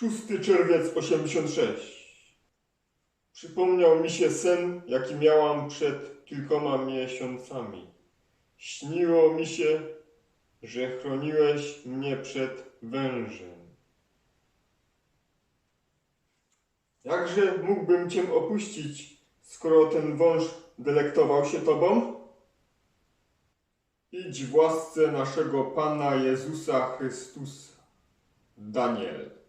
6 czerwiec 86. Przypomniał mi się sen, jaki miałam przed kilkoma miesiącami. Śniło mi się, że chroniłeś mnie przed wężem. Jakże mógłbym Cię opuścić, skoro ten wąż delektował się Tobą? Idź w łasce naszego Pana Jezusa Chrystusa. Daniel.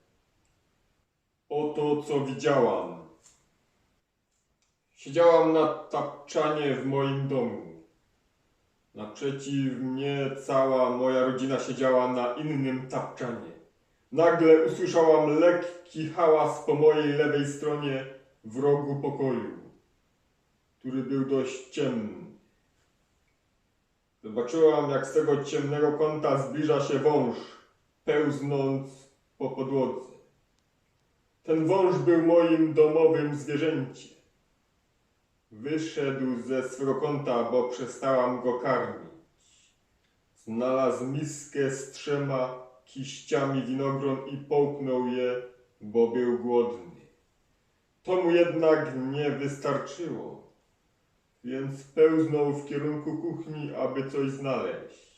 Oto co widziałam. Siedziałam na tapczanie w moim domu. Naprzeciw mnie cała moja rodzina siedziała na innym tapczanie. Nagle usłyszałam lekki hałas po mojej lewej stronie w rogu pokoju, który był dość ciemny. Zobaczyłam, jak z tego ciemnego kąta zbliża się wąż, pełznąc po podłodze. Ten wąż był moim domowym zwierzęciem. Wyszedł ze swego kąta, bo przestałam go karmić. Znalazł miskę z trzema kiściami winogron i połknął je, bo był głodny. To mu jednak nie wystarczyło, więc pełznął w kierunku kuchni, aby coś znaleźć.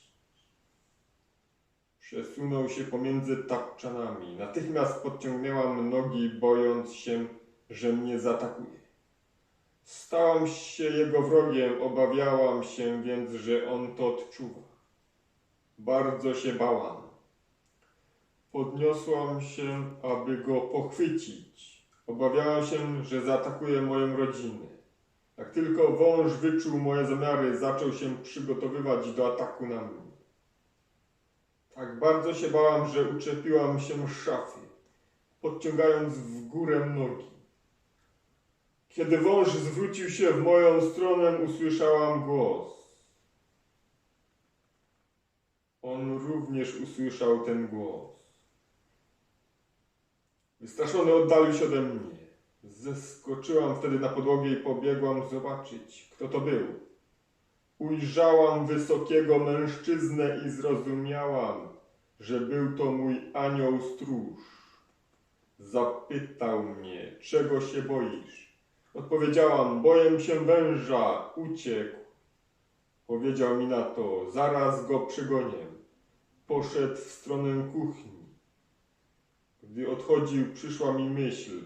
Przesunął się pomiędzy tapczanami. Natychmiast podciągnęłam nogi, bojąc się, że mnie zaatakuje. Stałam się jego wrogiem, obawiałam się więc, że on to odczuwa. Bardzo się bałam. Podniosłam się, aby go pochwycić. Obawiałam się, że zaatakuje moją rodzinę. Jak tylko wąż wyczuł moje zamiary, zaczął się przygotowywać do ataku na mnie. Tak bardzo się bałam, że uczepiłam się szafy, podciągając w górę nogi. Kiedy wąż zwrócił się w moją stronę, usłyszałam głos. On również usłyszał ten głos. Wystraszony oddalił się ode mnie. Zeskoczyłam wtedy na podłogę i pobiegłam zobaczyć, kto to był. Ujrzałam wysokiego mężczyznę i zrozumiałam, że był to mój anioł stróż. Zapytał mnie, czego się boisz? Odpowiedziałam, boję się węża, uciekł. Powiedział mi na to, zaraz go przygonię. Poszedł w stronę kuchni. Gdy odchodził, przyszła mi myśl,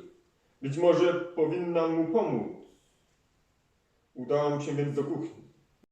być może powinnam mu pomóc. Udałam się więc do kuchni.